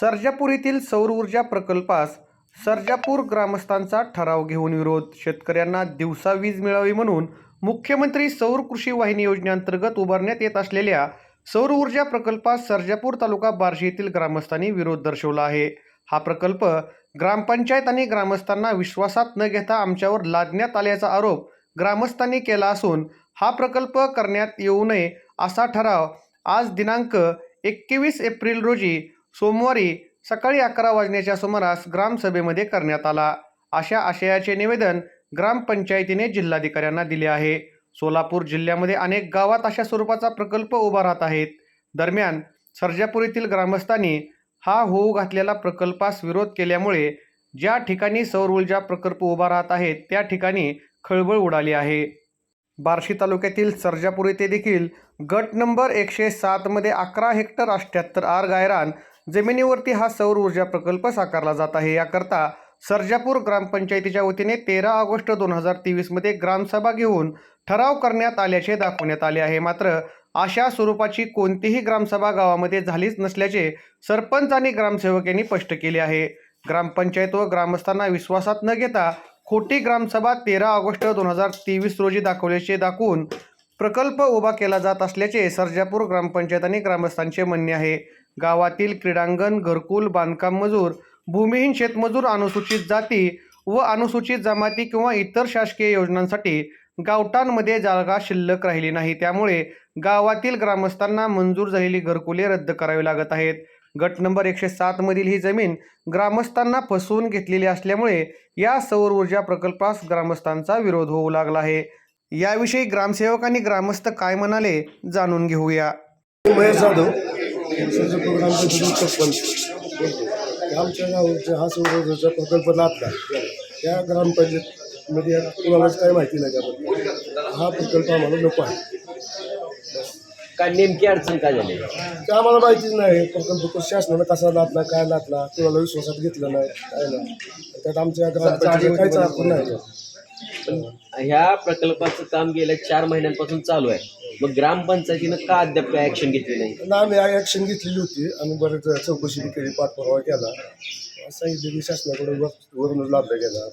सर्जापूर येथील सौर ऊर्जा प्रकल्पास सर्जापूर ग्रामस्थांचा ठराव घेऊन विरोध. शेतकऱ्यांना दिवसा वीज मिळावी म्हणून मुख्यमंत्री सौर कृषी वाहिनी योजनेअंतर्गत उभारण्यात येत असलेल्या सौर ऊर्जा प्रकल्पास सर्जापूर तालुका बार्शी येथील ग्रामस्थांनी विरोध दर्शवला आहे. हा प्रकल्प ग्रामपंचायत आणि ग्रामस्थांना विश्वासात न घेता आमच्यावर लादण्यात आल्याचा आरोप ग्रामस्थांनी केला असून हा प्रकल्प करण्यात येऊ नये असा ठराव आज दिनांक एकवीस एप्रिल रोजी सोमवारी सकाळी अकरा वाजण्याच्या सुमारास ग्रामसभेमध्ये करण्यात आला. अशा आशयाचे निवेदन ग्रामपंचायतीने जिल्हाधिकाऱ्यांना दिले आहे. सोलापूर जिल्ह्यामध्ये अनेक गावात अशा स्वरूपाचा प्रकल्प उभा राहत आहेत. दरम्यान सर्जापूर येथील ग्रामस्थांनी हा होऊ घातलेला प्रकल्पास विरोध केल्यामुळे ज्या ठिकाणी सौर ऊर्जा प्रकल्प उभा राहत आहेत त्या ठिकाणी खळबळ उडाली आहे. बार्शी तालुक्यातील सर्जापूर येथे देखील गट नंबर एकशे सातमध्ये अकरा हेक्टर अठ्ठ्याहत्तर आर गायरान जमिनीवरती हा सौर ऊर्जा प्रकल्प साकारला जात आहे. याकरता सर्जापूर ग्रामपंचायतीच्या वतीने तेरा ऑगस्ट दोन हजार तेवीसमध्ये ग्रामसभा घेऊन ठराव करण्यात आल्याचे दाखवण्यात आले आहे. मात्र अशा स्वरूपाची कोणतीही ग्रामसभा गावामध्ये झालीच नसल्याचे सरपंच आणि ग्रामसेवक यांनी स्पष्ट केले आहे. ग्रामपंचायत व ग्रामस्थांना विश्वासात न घेता खोटी ग्रामसभा तेरा ऑगस्ट दोन हजार तेवीस रोजी दाखवल्याचे दाखवून प्रकल्प उभा केला जात असल्याचे सर्जापूर ग्रामपंचायत आणि ग्रामस्थांचे म्हणणे आहे. गावातील क्रीडांगण घरकुल बांधकाम मजूर भूमिहीन शेतमजूर अनुसूचित जाती व अनुसूचित जमाती किंवा इतर शासकीय योजनांसाठी गावठाणमध्ये जागा शिल्लक राहिली नाही. त्यामुळे गावातील ग्रामस्थांना मंजूर झालेली घरकुले रद्द करावी लागत आहेत. गट नंबर एकशे सातमधील ही जमीन ग्रामस्थांना फसवून घेतलेली असल्यामुळे या सौर ऊर्जा प्रकल्पास ग्रामस्थांचा विरोध होऊ लागला आहे. याविषयी ग्रामसेवक आणि ग्रामस्थ काय म्हणाले जाणून घेऊया. महेश जाधव सरचं प्रोग्राम सरपंच. आमच्या गावचा हा सौरऊर्जाचा प्रकल्प नातला त्या ग्रामपंचायतमध्ये कुणालाच काही माहिती नाही त्याबद्दल हा प्रकल्प आम्हाला नको आहे. काय नेमकी अडचण काय झाली? ते आम्हाला माहितीच नाही. प्रकल्प कसा शासनानं कसा नातला काय नातला कुणाला विश्वासात घेतलं नाही काय नाही. त्यात आमच्या ग्रामपंचायतीला काहीच अर्थ नाही. पण ह्या प्रकल्पाचं काम गेल्या चार महिन्यांपासून चालू आहे. मग ग्रामपंचायतीनं का अद्याप काय ऍक्शन घेतली नाही? आणि आम्ही ॲक्शन घेतलेली होती. आम्ही बरेच चौकशी केली पाठपुरावा केला. सांगितलं की शासनाकडे वर- वरूनच लाभला गेला.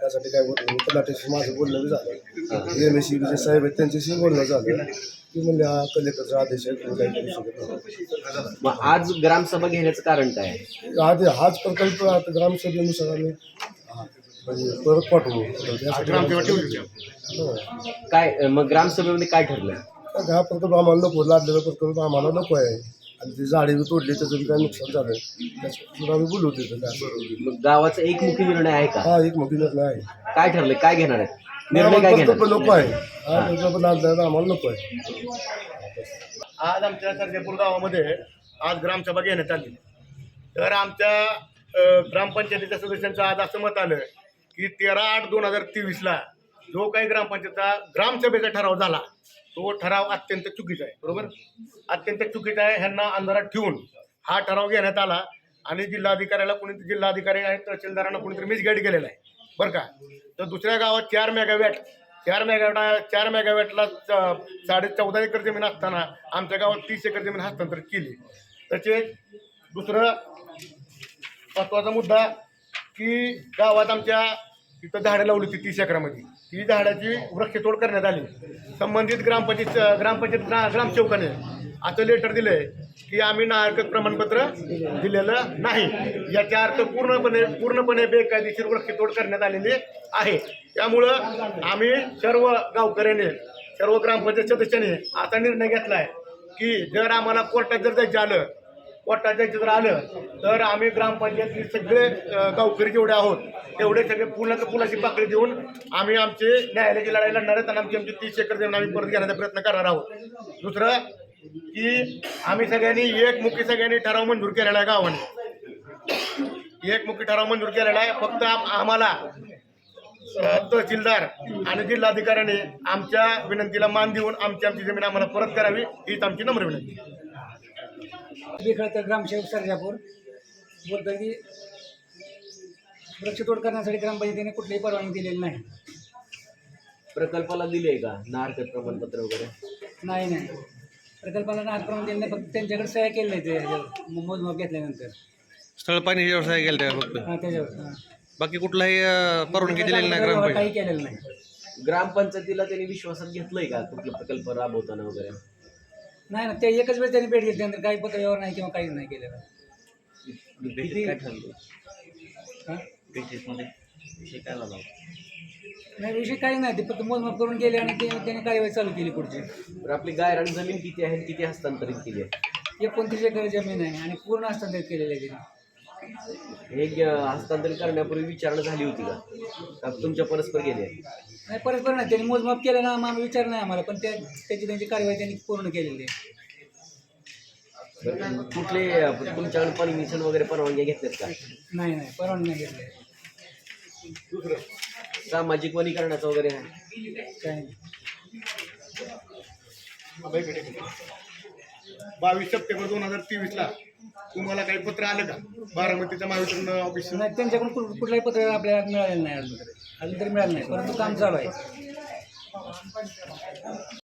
त्यासाठी काय वरून तलाठ्याशी माझं बोलणं झालं. एम एस जे साहेब आहेत त्यांच्याशी बोलणं झालं. की म्हणले हा कलेक्टरचा आदेश आहे तुम्ही काही करू शकत मग आज ग्रामसभा घेण्याचं कारण काय आहे? आधी हाच प्रकल्प आता ग्रामसभेनुसार आम्ही म्हणजे परत पाठवू. हो. काय मग ग्रामसभेमध्ये काय ठरलं? हा प्रकल्प आम्हाला नको लादलेला प्रकल्प आम्हाला नको आहे. आणि ती झाडे बी तोडली त्याचं बी काय नुकसान झालं. त्याच्यापासून आम्ही बोलू तिथं काय. मग गावाचा एकमुखी निर्णय आहे का? हा एक मोठी निर्णय आहे. काय ठरलं? काय घेणार आहे निर्णय काय आम्हाला प्रकल्प घेणार? नको आहे. हा प्रकल्प लादलेला आम्हाला नको आहे. आज आमच्या सर्जेपूर गावामध्ये आज ग्रामसभा घेण्यात आली. तर आमच्या अ, ग्रामपंचायतीच्या सदस्यांचं आज असं मत आलं की तेरा आठ दोन हजार तेवीसला जो काही ग्रामपंचायतचा ग्रामसभेचा ठराव झाला तो ठराव अत्यंत चुकीचा आहे. बरोबर? अत्यंत चुकीचा आहे. ह्यांना अंधारात ठेवून हा ठराव घेण्यात आला आणि जिल्हाधिकाऱ्याला कोणी जिल्हाधिकारी आणि तहसीलदारांना कोणीतरी मिसगाईड केलेला आहे. बरं का? तर दुसऱ्या गावात चार मेगावॅट चार मेगावॅट चार मेगावॅटला च- साडे चौदा एकर जमीन असताना आमच्या गावात तीस एकर जमीन हस्तांतरित केली. तसेच दुसरं महत्त्वाचा मुद्दा की गावात आमच्या तिथं झाडं लावली होती तीस एकरामध्ये. ती झाडाची वृक्षतोड करण्यात आली. संबंधित ग्रामपंचायत ग्रामपंचायत ग्रा ग्रामसेवकाने असं लेटर दिलंय की आम्ही नागरिक प्रमाणपत्र दिलेलं नाही. याचा अर्थ पूर्णपणे पूर्णपणे बेकायदेशीर वृक्षतोड करण्यात आलेली आहे. त्यामुळं आम्ही सर्व गावकऱ्याने सर्व ग्रामपंचायत सदस्यांनी असा निर्णय घेतला आहे की जर आम्हाला कोर्टात जर जायचं आलं कोर्टात चित्र जर आलं तर आम्ही ग्रामपंचायतीत सगळे गावकरी जेवढे आहोत तेवढे सगळे पुलाचं पुलाची पाकळी देऊन आम्ही आमचे न्यायालयाची लढाई लढणार आहेत आणि आमची आमची तीस एकर देऊन आम्ही परत घेण्याचा प्रयत्न करणार आहोत. दुसरं की आम्ही सगळ्यांनी एकमुखी सगळ्यांनी ठराव मंजूर केलेला आहे गावाने. एकमुखी ठराव मंजूर केलेला आहे. फक्त आम्हाला तहसीलदार आणि जिल्हाधिकाऱ्याने आमच्या विनंतीला मान देऊन आमची आमची जमीन आम्हाला परत करावी हीच आमची नम्र विनंती. तर ग्रामसेवक सर्जापूर बोलतो की वृक्षतोड करण्यासाठी ग्रामपंचायतीने कुठलीही परवानगी दिलेली नाही. प्रकल्पाला दिले का? नाहरकत प्रमाणपत्र वगैरे? नाही नाही. प्रकल्पाला नागप्रमाणे त्यांनी फक्त त्यांच्याकडे सह्या केल्या ते ह्याच्यावर, मोजमाप घेतल्यानंतर. स्थळ पाणी व्यवसाय केला त्या फक्त. हां त्याच्यावर हां. बाकी कुठलाही अं, परवानगी दिलेली नाही ग्रामपंचायत काही केलेलं नाही. ग्रामपंचायतीला त्यांनी विश्वासात घेतलंय का कुठले प्रकल्प राबवताना वगैरे? नाही ना ते एकच वेळेस त्यांनी भेट घेतली नंतर काही पत्र व्यवहार नाही किंवा काहीच नाही केलेलं. काय ठरलं? हां? भेटीमध्ये विषय काय झाला? नाही विषय काही नाही ते फक्त मोजमाप करून गेले आणि ते त्याने कार्यवाही चालू केली पुढची. तर आपली गायरान जमीन किती आहे किती हस्तांतरित केली आहे? एकोणतीस एकर जमीन आहे आणि पूर्ण हस्तांतरित केलेलं आहे तिने. हे हस्तांतरित करण्यापूर्वी विचारणा झाली होती का? तुमच्या परस्पर गेले नाही परस्पर नाही. त्यांनी मोजमाप केलं ना आम्हाला विचार नाही आम्हाला पण त्या त्याची त्यांची कार्यवाही त्यांनी पूर्ण केलेली आहे. कुठले तुमच्याकडे परमिशन वगैरे परवानग्या घेतल्यात का? नाही नाही परवानगी नाही घेतली सामाजिक वनीकरणाचं वगैरे नाही. बावीस सप्टेंबर दोन हजार तेवीस ला तुम्हाला काही पत्र आलं का? बारामतीच्या महावितरण ऑफिस नाही त्यांच्याकडून कुठ- कुठलंही पत्र आपल्याला मिळालेलं नाही अजून तरी. अजून तरी मिळालं नाही परंतु काम चालू आहे.